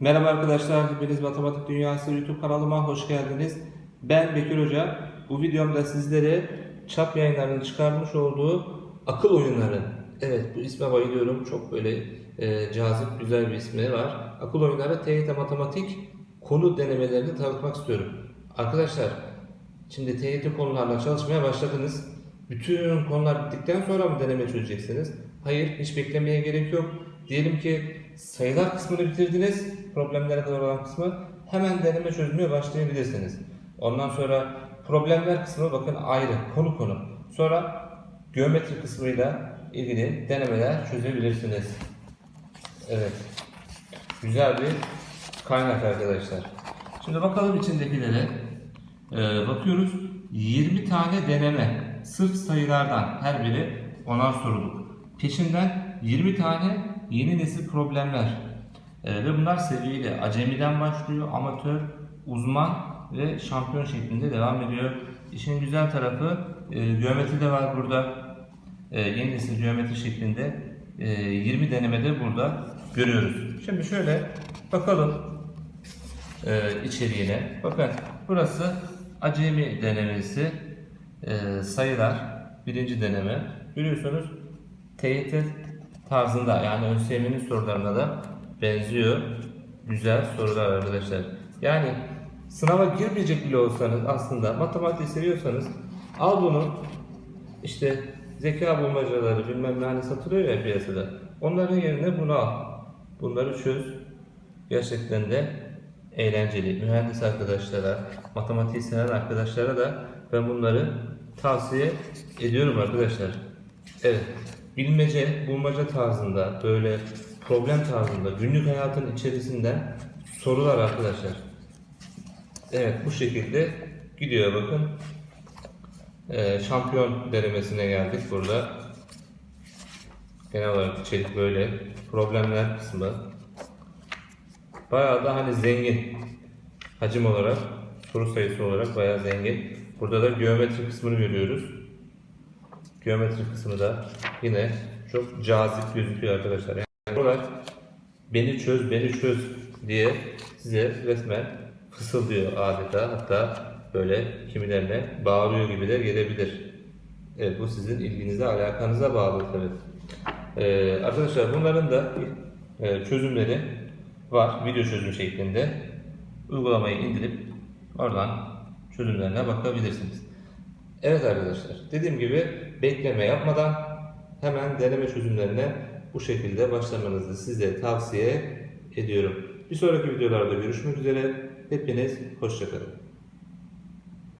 Merhaba arkadaşlar, hepiniz Matematik Dünyası YouTube kanalıma hoş geldiniz. Ben Bekir Hoca. Bu videomda sizlere Çap Yayınları'nın çıkarmış olduğu akıl oyunları. Evet, bu isme bayılıyorum. Çok böyle e, cazip, güzel bir ismi var. Akıl oyunları TYT Matematik konu denemelerini tanıtmak istiyorum. Arkadaşlar, şimdi TYT konularla çalışmaya başladınız. Bütün konular bittikten sonra mı deneme çözeceksiniz? Hayır, hiç beklemeye gerek yok. Diyelim ki sayılar kısmını bitirdiniz, problemlere kadar olan kısmı hemen deneme çözmeye başlayabilirsiniz. Ondan sonra problemler kısmı bakın ayrı, konu konu. Sonra geometri kısmıyla ilgili denemeler çözebilirsiniz. Evet. Güzel bir kaynak arkadaşlar. Şimdi bakalım içindekilere. Ee, bakıyoruz 20 tane deneme sırf sayılardan her biri onar soruluk. Peşinden 20 tane yeni nesil problemler. Ee, ve bunlar seviyeli. Acemiden başlıyor, amatör, uzman ve şampiyon şeklinde devam ediyor. İşin güzel tarafı e, geometri de var burada. E, yeni nesil geometri şeklinde e, 20 denemede burada görüyoruz. Şimdi şöyle bakalım e, içeriğine. Bakın burası acemi denemesi e, sayılar birinci deneme. Görüyorsunuz TYT tarzında yani ÖSYM'nin sorularına da benziyor. Güzel sorular arkadaşlar. Yani sınava girmeyecek bile olsanız aslında matematik seviyorsanız al bunu işte zeka bulmacaları bilmem ne hani satılıyor ya piyasada. Onların yerine bunu al. Bunları çöz. Gerçekten de eğlenceli. Mühendis arkadaşlara, matematik seven arkadaşlara da ben bunları tavsiye ediyorum arkadaşlar. Evet. Bilmece, bulmaca tarzında, böyle problem tarzında, günlük hayatın içerisinden sorular arkadaşlar. Evet bu şekilde gidiyor bakın. Ee, şampiyon denemesine geldik burada. Genel olarak içerik böyle. Problemler kısmı. Bayağı da hani zengin. Hacim olarak, soru sayısı olarak bayağı zengin. Burada da geometri kısmını görüyoruz. Geometri kısmı da yine çok cazip gözüküyor arkadaşlar. Yani buralar beni çöz, beni çöz diye size resmen fısıldıyor adeta. Hatta böyle kimilerine bağırıyor gibi de gelebilir. Evet, bu sizin ilginize, alakanıza bağlı tabii. Ee, arkadaşlar bunların da e, çözümleri var video çözüm şeklinde. Uygulamayı indirip oradan çözümlerine bakabilirsiniz. Evet arkadaşlar dediğim gibi bekleme yapmadan hemen deneme çözümlerine bu şekilde başlamanızı size tavsiye ediyorum. Bir sonraki videolarda görüşmek üzere. Hepiniz hoşçakalın.